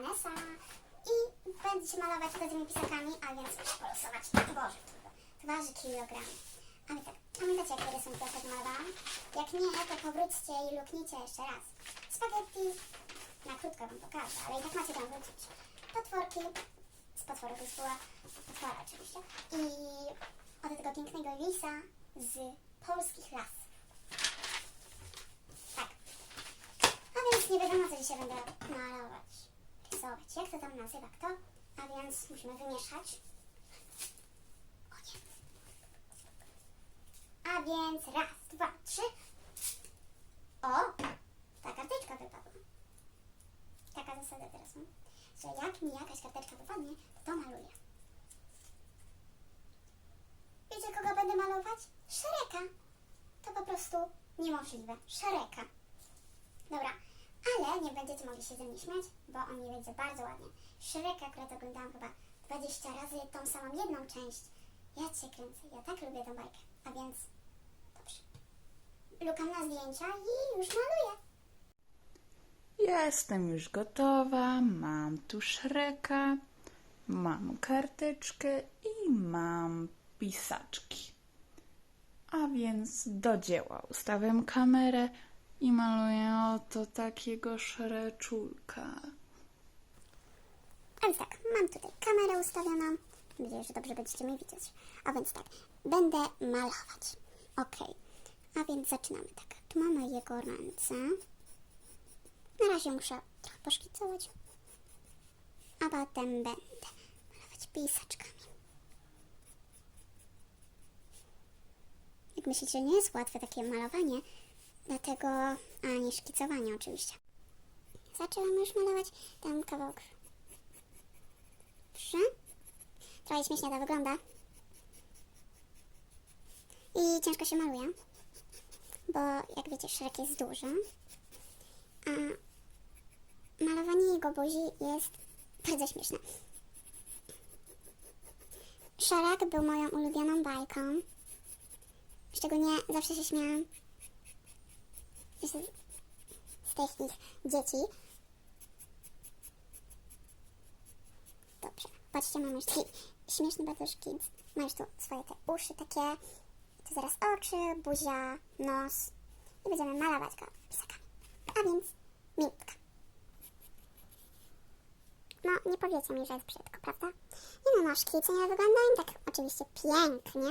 Vanessa i będzie malować gotowymi pisakami, a więc muszę polosować. Boże, to waży kilogram. A więc tak, pamiętacie jakie rysunki ostatnio malowałam? Jak nie, to powróćcie i luknijcie jeszcze raz. Spaghetti na krótko wam pokażę, ale i tak macie tam wrócić. Potworki, z potworów jest była potwora oczywiście. I od tego pięknego lisa z polskich lasów. Tak. A więc nie wiadomo, co dzisiaj będę malować, rysować. Jak to tam nazywa kto? A więc musimy wymieszać. A więc raz, dwa, trzy. O! Ta karteczka wypadła. Taka zasada teraz mam, że jak mi jakaś karteczka wypadnie, to maluję. Wiecie, kogo będę malować? Szereka. To po prostu niemożliwe. Szereka. Dobra, ale nie będziecie mogli się ze mnie śmiać, bo on nie będzie bardzo ładnie. Szereka akurat oglądałam chyba 20 razy tą samą jedną część. Ja cię kręcę, ja tak lubię tę bajkę. A więc dobrze. Lukam na zdjęcia i już maluję. Jestem już gotowa, mam tu szreka, mam karteczkę i mam pisaczki. A więc do dzieła. Ustawiam kamerę i maluję oto takiego szreczulka. A więc tak, mam tutaj kamerę ustawioną. Mam nadzieję, że dobrze będziecie mnie widzieć. A więc tak, będę malować. Ok. A więc zaczynamy tak. Tu mamy jego ręce. Na razie muszę trochę poszkicować. A potem będę malować pisaczkami. Jak myślicie, nie jest łatwe takie malowanie, dlatego, a nie szkicowanie oczywiście. Zaczęłam już malować tam kawałek Dobrze. Trochę śmiesznie to wygląda. I ciężko się maluje, bo jak wiecie, Shrek jest duży. A malowanie jego buzi jest bardzo śmieszne. Shrek był moją ulubioną bajką. Szczególnie zawsze się śmiałam z, tych dzieci. Dobrze. Patrzcie, mamy już taki śmieszny bardzo szkic. Masz tu swoje te uszy takie, tu zaraz oczy, buzia, nos i będziemy malować go pisakami. A więc minutka. No, nie powiecie mi, że jest brzydko, prawda? Nie no, no, szkice nie wyglądają tak oczywiście pięknie,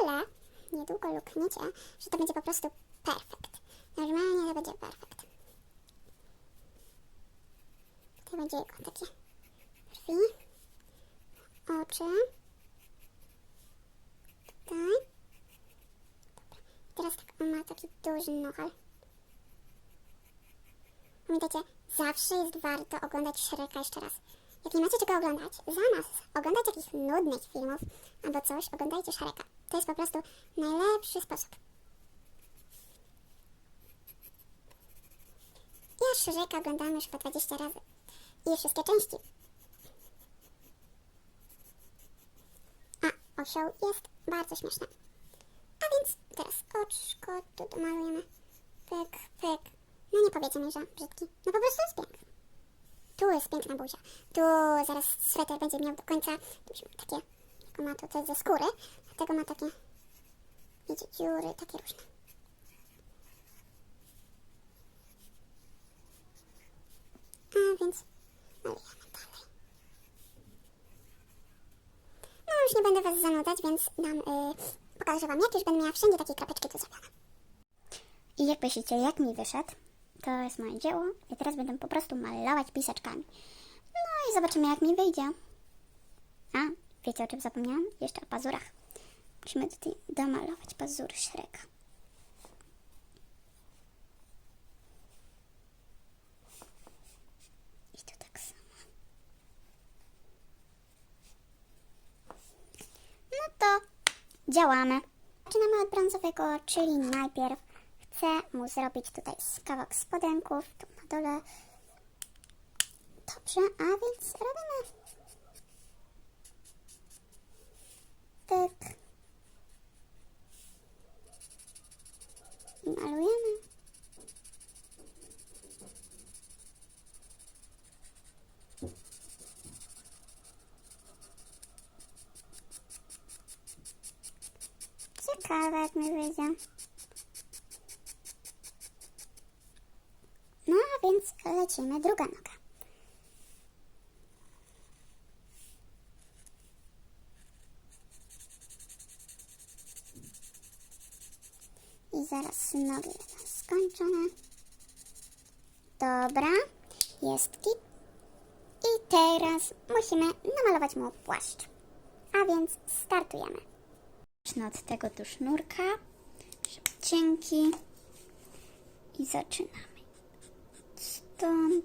ale niedługo lukniecie, że to będzie po prostu perfekt. Normalnie to będzie perfekt. To będzie jego takie brwi, oczy. Tutaj. Dobra. Teraz tak, on ma taki duży nohal. Pamiętajcie, zawsze jest warto oglądać Shreka jeszcze raz. Jak nie macie czego oglądać, zamiast oglądać jakichś nudnych filmów albo coś, oglądajcie Shreka. To jest po prostu najlepszy sposób. Shreka oglądałam już po 20 razy. I wszystkie części. A osioł jest bardzo śmieszny. A więc teraz oczko tu domalujemy. Pyk, pyk. No nie powiecie mi, że brzydki. No po prostu jest piękny. Tu jest piękna buzia. Tu zaraz sweter będzie miał do końca. Tu musimy takie, jako ma to, jest ze skóry. Dlatego ma takie, wiecie, dziury, takie różne. A więc malujemy dalej. No już nie będę was zanudzać, więc dam, y, pokażę wam jak już będę miała wszędzie takie kropeczki tu zrobione. I jak myślicie, jak mi wyszedł? To jest moje dzieło i teraz będę po prostu malować pisaczkami. No i zobaczymy jak mi wyjdzie. A, wiecie o czym zapomniałam? Jeszcze o pazurach. Musimy tutaj domalować pazury Shreka. I tu tak samo. No to działamy. Zaczynamy od brązowego, czyli najpierw chcę mu zrobić tutaj kawałek spodenków, tu na dole. Dobrze, a więc robimy. Pyk. I malujemy. Jak mi wyjdzie. No, a więc lecimy druga noga. I zaraz nogi skończone. Dobra, jest kit. I teraz musimy namalować mu płaszcz. A więc startujemy. Zacznę od tego tu sznurka, cienki. I zaczynamy. Stąd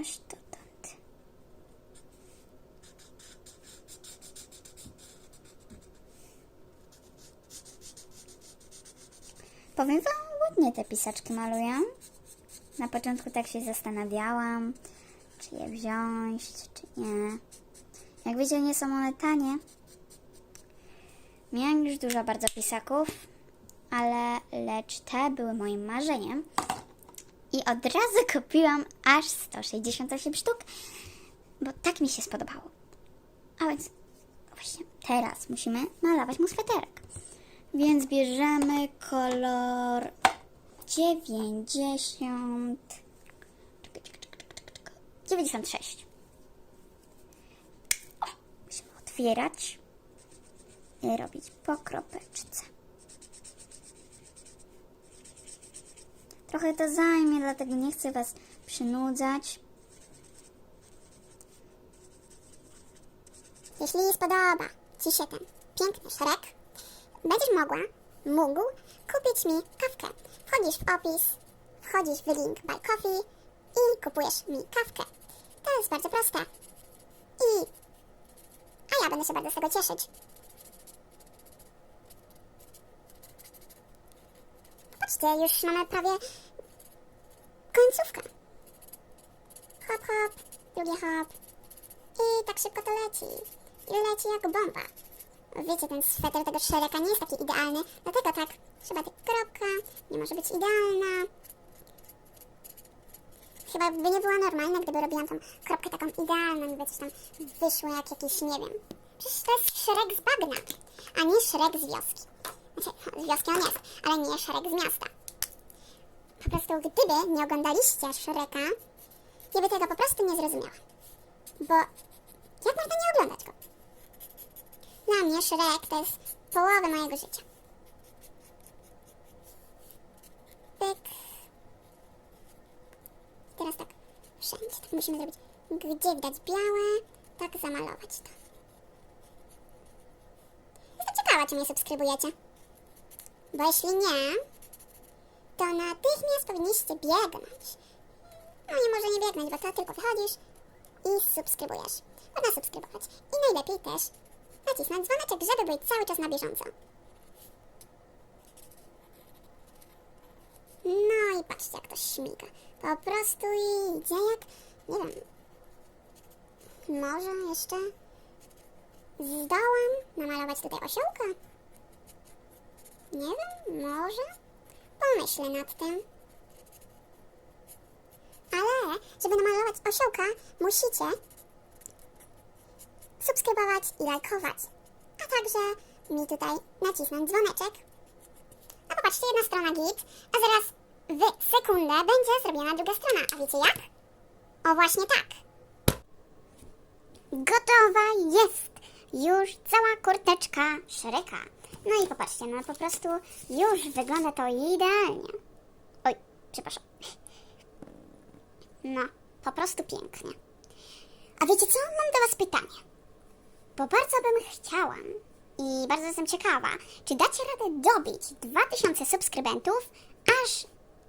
aż dotąd. Powiem wam, ładnie te pisaczki maluję. Na początku tak się zastanawiałam, czy je wziąć, czy nie. Jak wiecie, nie są one tanie. Miałam już dużo bardzo pisaków, ale lecz te były moim marzeniem. I od razu kupiłam aż 168 sztuk, bo tak mi się spodobało. A więc właśnie teraz musimy malować mu sweterek. Więc bierzemy kolor 90. czekaj, czekaj, czekaj, czekaj, czekaj, 96. O, musimy otwierać robić po kropeczce. Trochę to zajmie, dlatego nie chcę Was przynudzać. Jeśli spodoba Ci się ten piękny szereg, będziesz mogła, mógł kupić mi kawkę. Wchodzisz w opis, wchodzisz w link Buy Coffee i kupujesz mi kawkę. To jest bardzo proste. I... A ja będę się bardzo z tego cieszyć. Już mamy prawie końcówkę. Hop, hop, drugie hop. I tak szybko to leci. I leci jak bomba. Wiecie, ten sweter tego szereka nie jest taki idealny, dlatego tak, trzeba tak kropka, nie może być idealna. Chyba by nie była normalna, gdyby robiłam tą kropkę taką idealną, niby coś tam wyszło jak jakiś, nie wiem. Przecież to jest szereg z bagna, a nie szereg z wioski. Wioski on jest, ale nie szereg z miasta. Po prostu, gdyby nie oglądaliście szereka, ja by tego po prostu nie zrozumiała. Bo jak można nie oglądać go? Dla mnie Shrek to jest połowa mojego życia. Pyk. Teraz tak, wszędzie. Tak musimy zrobić. Gdzie widać białe, tak zamalować to. Jestem ciekawa, czy mnie subskrybujecie. Bo jeśli nie, to natychmiast powinniście biegnąć. No nie może nie biegnąć, bo to tylko wychodzisz i subskrybujesz. Można subskrybować. I najlepiej też nacisnąć dzwoneczek, żeby być cały czas na bieżąco. No i patrzcie, jak to śmiga. Po prostu idzie jak, nie wiem, może jeszcze zdołam namalować tutaj osiołka? Nie wiem, może? Pomyślę nad tym. Ale, żeby namalować osiołka, musicie subskrybować i lajkować. A także mi tutaj nacisnąć dzwoneczek. A popatrzcie, jedna strona git, a zaraz w sekundę będzie zrobiona druga strona. A wiecie jak? O właśnie tak. Gotowa jest już cała kurteczka Szreka. No i popatrzcie, no po prostu już wygląda to idealnie. Oj, przepraszam. No, po prostu pięknie. A wiecie co? Mam do Was pytanie. Bo bardzo bym chciała i bardzo jestem ciekawa, czy dacie radę dobić 2000 subskrybentów aż,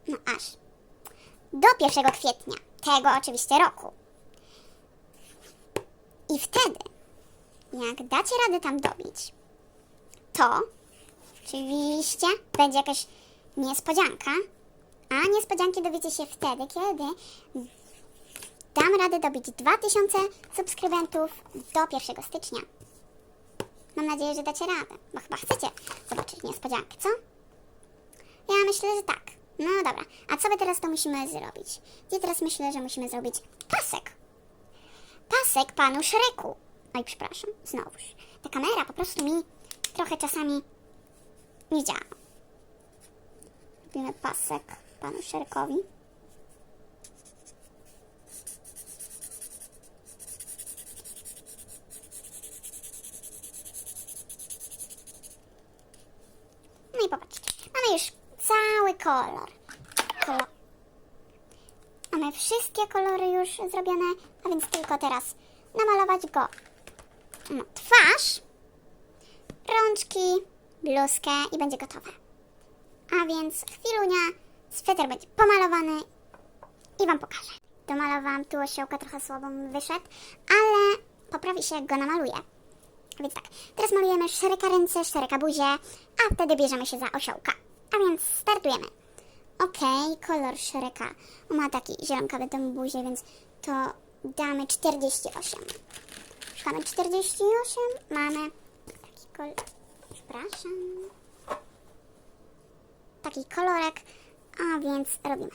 no aż, do 1 kwietnia tego oczywiście roku. I wtedy, jak dacie radę tam dobić, to oczywiście będzie jakaś niespodzianka, a niespodzianki dowiecie się wtedy, kiedy dam radę dobić 2000 subskrybentów do 1 stycznia. Mam nadzieję, że dacie radę, bo chyba chcecie zobaczyć niespodziankę, co? Ja myślę, że tak. No dobra, a co my teraz to musimy zrobić? Ja teraz myślę, że musimy zrobić pasek. Pasek panu Szreku. Oj, przepraszam, znowuż. Ta kamera po prostu mi trochę czasami nie działa. Robimy pasek panu Szerkowi. No i popatrzcie, mamy już cały kolor. kolor. Mamy wszystkie kolory już zrobione, a więc tylko teraz namalować go. No, twarz, rączki, bluzkę i będzie gotowe. A więc chwilunia, sweter będzie pomalowany i Wam pokażę. Domalowałam tu osiołka, trochę słabo wyszedł, ale poprawi się jak go namaluję. Więc tak, teraz malujemy szereka ręce, szereka buzię, a wtedy bierzemy się za osiołka. A więc startujemy. Okej, kolor szereka ma taki zielonkawy tą buzię, więc to damy 48. Szukamy 48, mamy taki kolor, przepraszam, taki kolorek, a więc robimy.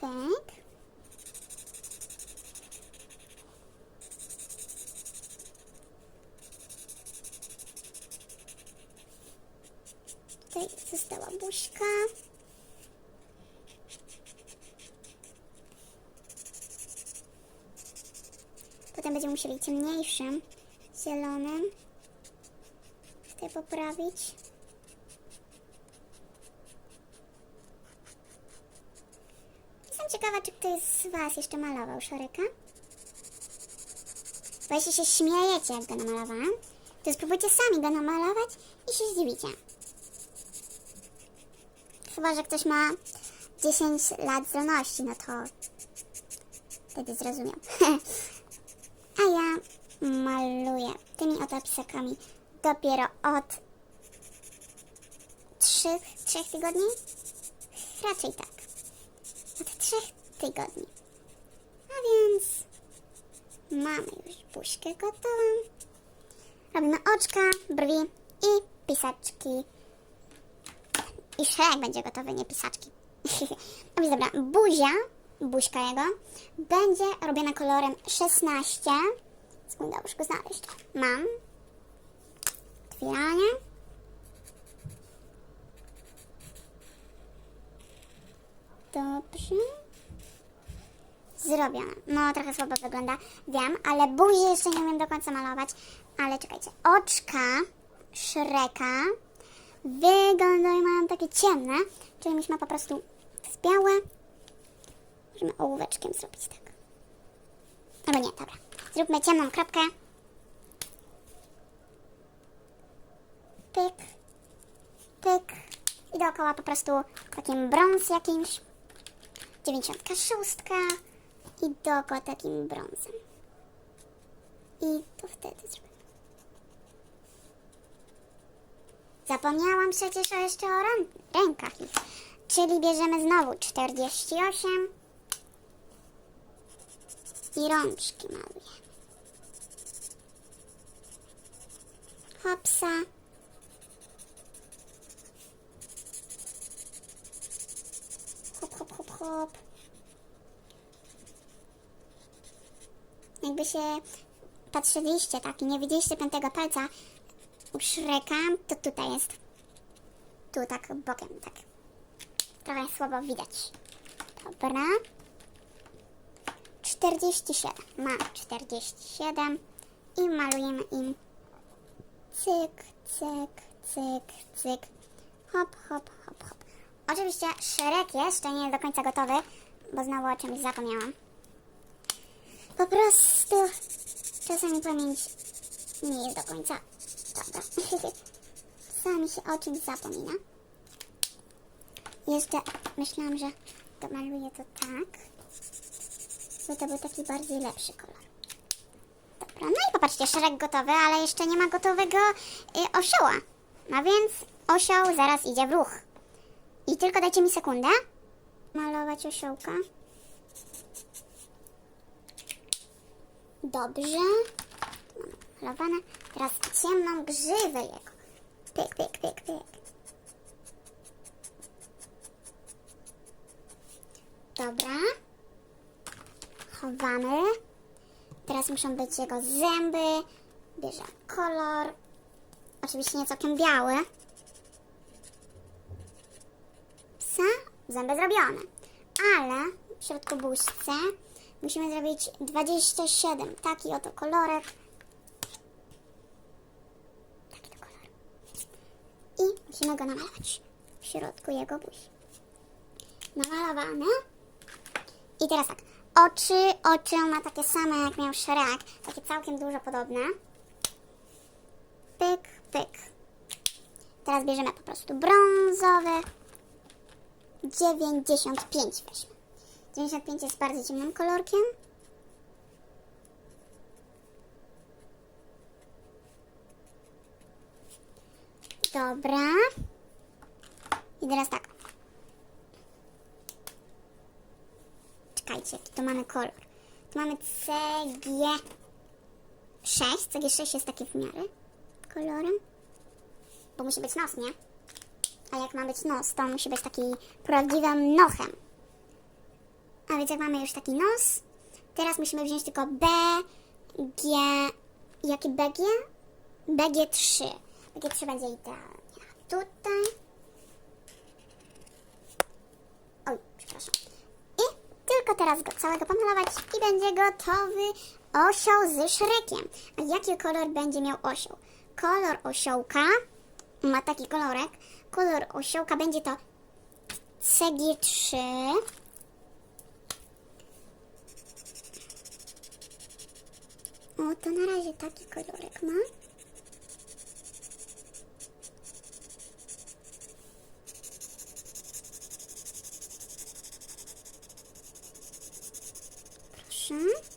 Tak. Tutaj została buźka. Potem będziemy musieli ciemniejszym, zielonym tutaj poprawić. Jestem ciekawa, czy ktoś z Was jeszcze malował Szoreka? Bo jeśli się śmiejecie, jak go namalowałam, to spróbujcie sami go namalować i się zdziwicie. Chyba, że ktoś ma 10 lat zdolności, no to wtedy zrozumiał. A ja maluję tymi oto pisakami dopiero od 3, 3 tygodni? Raczej tak od trzech tygodni. A więc mamy już buźkę gotową. Robimy oczka, brwi i pisaczki. I szereg będzie gotowy, nie pisaczki. no więc dobra, buzia, buźka jego, będzie robiona kolorem 16. Sekunda, muszę go znaleźć. Mam. Otwieranie. Dobrze. Zrobione. No, trochę słabo wygląda, wiem, ale buzię jeszcze nie umiem do końca malować. Ale czekajcie, oczka Szreka wyglądają, mają takie ciemne, czyli myśmy po prostu z białe. Możemy ołóweczkiem zrobić tak. Albo nie, dobra. Zróbmy ciemną kropkę. Pyk, pyk. I dookoła po prostu takim brąz jakimś. 96 i dookoła takim brązem. I to wtedy zrobię. Zapomniałam przecież jeszcze o rę- rękach. Czyli bierzemy znowu 48 i rączki maluję. Hopsa. Hop, hop, hop, hop. Jakby się patrzyliście, tak, i nie widzieliście piątego palca u Shreka, to tutaj jest. Tu tak bokiem, tak. Trochę słabo widać. Dobra. 47. Mam 47 i malujemy im cyk, cyk, cyk, cyk. Hop, hop, hop, hop. Oczywiście szereg jeszcze nie jest do końca gotowy, bo znowu o czymś zapomniałam. Po prostu czasami pamięć nie jest do końca dobra. Czasami się o czymś zapomina. Jeszcze myślałam, że domaluję to tak, bo to był taki bardziej lepszy kolor. Dobra. No i popatrzcie, szereg gotowy, ale jeszcze nie ma gotowego y, osioła. A więc osioł zaraz idzie w ruch. I tylko dajcie mi sekundę. Malować osiołka. Dobrze. Malowane. Teraz ciemną grzywę jego. Pyk, pyk, pyk, pyk. Dobra. Chowamy. Teraz muszą być jego zęby. Bierze kolor. Oczywiście nie całkiem biały. Psa, zęby zrobione. Ale w środku buźce musimy zrobić 27. Taki oto kolorek. Taki to kolor. I musimy go namalować w środku jego buzi. Namalowane. I teraz tak. Oczy, oczy ma takie same jak miał Shrek. Takie całkiem dużo podobne. Pyk, pyk. Teraz bierzemy po prostu brązowy. 95 weźmy. 95 jest bardzo ciemnym kolorkiem. Dobra. I teraz tak. Czekajcie, jaki tu mamy kolor. Tu mamy CG6. CG6 jest taki w miarę kolorem. Bo musi być nos, nie? A jak ma być nos, to musi być taki prawdziwym nochem. A więc jak mamy już taki nos, teraz musimy wziąć tylko B, G... Jaki BG? BG3. BG3 będzie idealnie. Tutaj. Oj, przepraszam. I tylko teraz go całego pomalować i będzie gotowy osioł ze szrekiem. A jaki kolor będzie miał osioł? Kolor osiołka ma taki kolorek. Kolor osiołka będzie to CG3. O, to na razie taki kolorek ma. Proszę.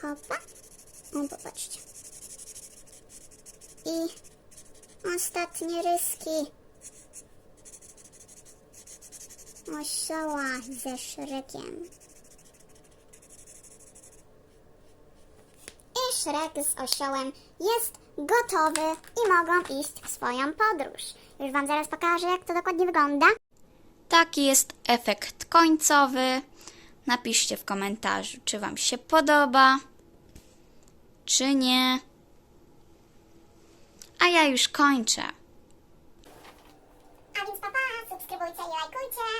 Hopa. O, popatrzcie. I ostatnie ryski. Osioła ze szrekiem. I szrek z osiołem jest gotowy i mogą iść w swoją podróż. Już Wam zaraz pokażę, jak to dokładnie wygląda. Taki jest efekt końcowy. Napiszcie w komentarzu, czy Wam się podoba, czy nie. A ja już kończę. A więc subskrybujcie i lajkujcie.